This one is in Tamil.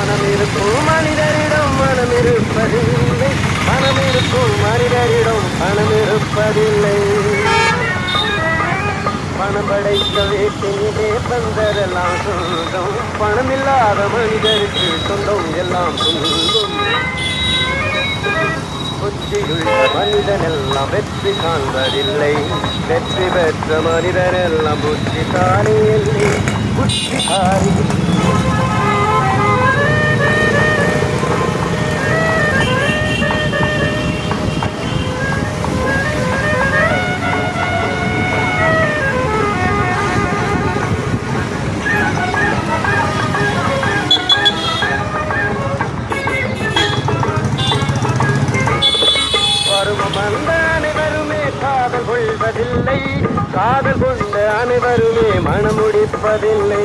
மனம் இருக்கும் மனிதரிடம் மனம் இருப்பதில்லை மனம் இருக்கும் மனிதரிடம் பணம் இருப்பதில்லை பணம் படைத்த வீட்டினிலே பந்தரெல்லாம் சொந்தம். பணம் இல்லாத மனிதருக்கு சொந்தம் எல்லாம் சொந்தம். புத்தியுள்ள மனிதன் எல்லாம் வெற்றி காண்பதில்லை. வெற்றி பெற்ற மனிதன் எல்லாம் புத்திசாலி இல்லை புத்திசாலி காதல் கொள்வதில்லை காதல் கொண்ட அனைவருமே மனமுடிப்பதில்லை